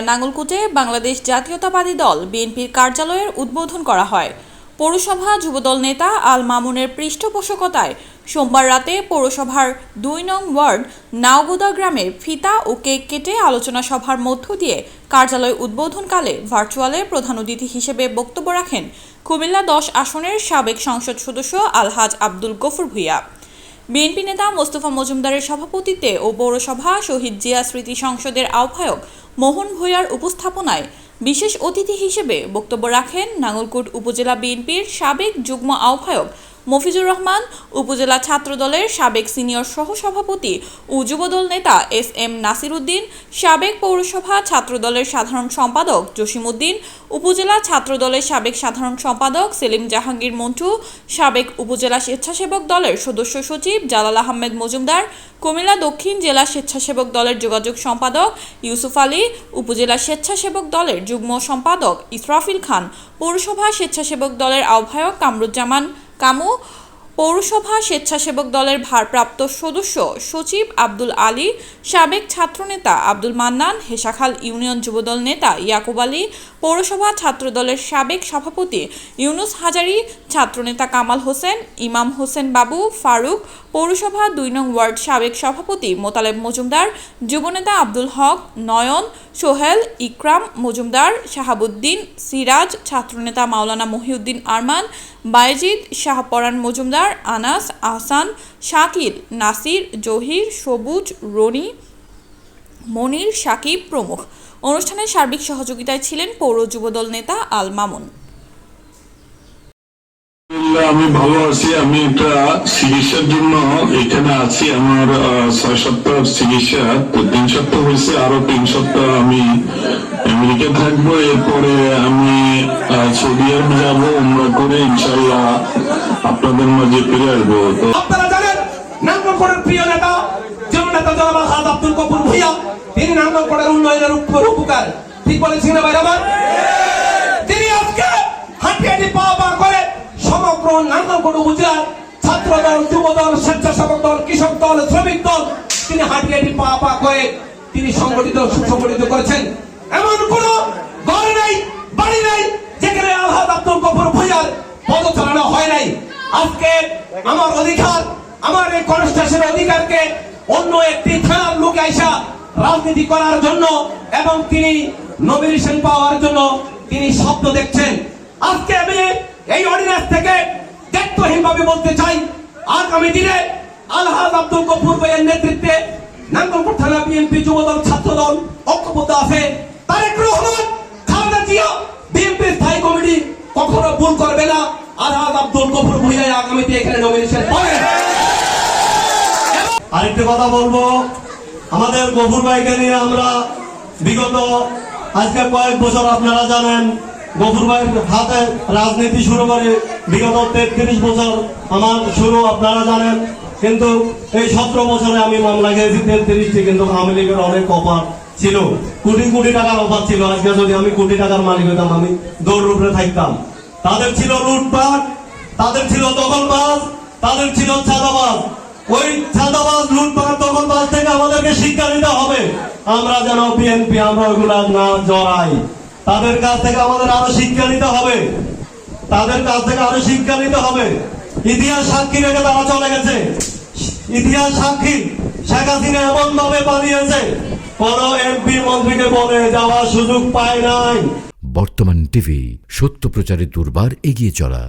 কুমিল্লার নাঙ্গলকুটে বাংলাদেশ জাতীয়তাবাদী দল বিএনপির কার্যালয়ের উদ্বোধন করা হয়। পৌরসভা যুবদল নেতা আল মামুনের পৃষ্ঠপোষকতায় সোমবার রাতে পৌরসভার দুই নং ওয়ার্ড নাওগুদা গ্রামের ফিতা ও কেক কেটে আলোচনা সভার মধ্য দিয়ে কার্যালয় উদ্বোধনকালে ভার্চুয়ালে প্রধান অতিথি হিসেবে বক্তব্য রাখেন কুমিল্লা দশ আসনের সাবেক সংসদ সদস্য আলহাজ আব্দুল গফুর ভুইয়া। বিএনপি নেতা মোস্তফা মজুমদারের সভাপতিত্বে ও পৌরসভা শহীদ জিয়া স্মৃতি সংসদের আহ্বায়ক মোহন ভূঁইয়ার উপস্থাপনায় বিশেষ অতিথি হিসেবে বক্তব্য রাখেন নাঙ্গলকোট উপজেলা বিএনপির সাবেক যুগ্ম আহ্বায়ক মফিজুর রহমান, উপজেলা ছাত্রদলের সাবেক সিনিয়র সহসভাপতি ও যুবদল নেতা এস এম নাসির উদ্দিন সাবেক পৌরসভা ছাত্রদলের সাধারণ সম্পাদক জসিমউদ্দিন, উপজেলা ছাত্রদলের সাবেক সাধারণ সম্পাদক সেলিম জাহাঙ্গীর মন্টু, সাবেক উপজেলা স্বেচ্ছাসেবক দলের সদস্য সচিব জালাল আহমেদ মজুমদার, কুমিল্লা দক্ষিণ জেলা স্বেচ্ছাসেবক দলের যোগাযোগ সম্পাদক ইউসুফ আলী, উপজেলা স্বেচ্ছাসেবক দলের যুগ্ম সম্পাদক ইসরাফিল খান, পৌরসভা স্বেচ্ছাসেবক দলের আহ্বায়ক কামরুজ্জামান কামু, পৌরসভা স্বেচ্ছাসেবক দলের ভারপ্রাপ্ত সদস্য সচিব আব্দুল আলী, সাবেক ছাত্রনেতা আব্দুল মান্নান, হেসাখাল ইউনিয়ন যুবদল নেতা ইয়াকুব আলী, পৌরসভা ছাত্রদলের সাবেক সভাপতি ইউনুস হাজারি, ছাত্রনেতা কামাল হোসেন, ইমাম হোসেন বাবু, ফারুক, পৌরসভা দুই নং ওয়ার্ড সাবেক সভাপতি মোতালেব মজুমদার, যুবনেতা আব্দুল হক, নয়ন সোহেল, ইকরাম, মজুমদার, শাহাবুদ্দিন, সিরাজ, ছাত্রনেতা মাওলানা মহিউদ্দিন আরমান, বায়েজিদ, শাহপরান মজুমদার, আনাস, আহসান, শাকিল, নাসির, জহির, সবুজ, রনি, মনির, সাকিব প্রমুখ। অনুষ্ঠানের সার্বিক সহযোগিতায় ছিলেন পৌর যুবদল নেতা আল মামুন। আমি ভালো আছি। আমি একটা চিকিৎসার জন্য এখানে আছি। আমার ছয় সপ্তাহ চিকিৎসা তিন সপ্তাহ হয়েছে, আরও তিন সপ্তাহ আমি আমেরিকা থাকব। এরপরে আমি সৌদি আরব যাব, উমরা করে ইনশাল্লাহ আপনাদের মাঝে ফিরে আসব। তো আপনারা জানেন প্রিয় নেতা জন নেতা জনাব আব্দুল কপুর তিনি উন্নয়নের উপকার ঠিক বলেছেন না ভাই আমার তিনি আজকে হাঁটি হাঁটি পা পা করে সমগ্র নাঙ্গলকোট উপজেলার ছাত্র দল, যুব দল, স্বেচ্ছাসেবক দল, কৃষক দল, শ্রমিক দল, তিনি হাঁটি হাঁটি পা পা করে তিনি সংগঠিত, সুসংগঠিত করেছেন। এমন কোন ঘর নেই, বাড়ি নেই, যেখানে আলহাজ আব্দুল কপুর ভুইয়ার পদচারণা হয় নাই। আজকে আমার অধিকার, আমার এই কনস্ট্রাকশনের অধিকারকে অন্য একটি থানার লোক আইসা রাজনীতি করার জন্য এবং তিনি নমিনেশন পাওয়ার জন্য তিনি স্বপ্ন দেখছেন। আজকে আমি এই অর্ডিন্যান্স থেকে দায়িত্বহীন ভাবে বলতে চাই, আগামী দিনে আলহাজ আব্দুল কপুর ভাইয়ের নেতৃত্বে নাঙ্গলপুর থানা বিএনপি যুবদল ছাত্রদল ঐক্যবদ্ধ আছে। তারেক রহমান, খালেদা জিয়া, বিএনপি স্থায়ী কমিটি কখনো ভুল করবে না। আলহাজ আব্দুল কপুর ভুইয়া আগামীতে এখানে নমিনেশন পাবে আরেকটি কথা বলব, আমাদের গফুর ভাইকে নিয়ে আমরা বিগত আজকে কয়েক বছর আপনারা জানেন গফুর ভাইয়ের হাতে রাজনীতি শুরু করে বিগত তেত্রিশ বছর আমার শুরু, আপনারা জানেন। কিন্তু এই সতেরো বছরে আমি মামলা খেয়েছি, তেত্রিশটি কিন্তু আওয়ামী লীগের অনেক অফার ছিল। কোটি কোটি টাকার অফার ছিল। আজকে যদি আমি কোটি টাকার মালিক হইতাম আমি দৌড় উপরে থাকতাম। তাদের ছিল লুটপাট, তাদের ছিল দখলবাজ, তাদের ছিল চাঁদাবাজ। ওই চাঁদাবাজ, লুটপাট, দখলবাজ থেকে আমাদেরকে শিক্ষা নিতে হবে। আমরা যেন বিএনপি, আমরা ওইগুলা না জড়াই। তাদের কাছ থেকে আমাদের আরও শিক্ষা নিতে হবে। তাদের কাছ থেকে আরও শিক্ষা নিতে হবে। ইতিহাস সাক্ষী রেখে তারা চলে গেছে। ইতিহাস সাক্ষী শেখ হাসিনা এমন ভাবে পালিয়েছে, কোন এমপি মন্ত্রীকে বলে যাওয়ার সুযোগ পায় নাই। বর্তমান টিভি সত্য প্রচারে দুর্বার এগিয়ে চলা।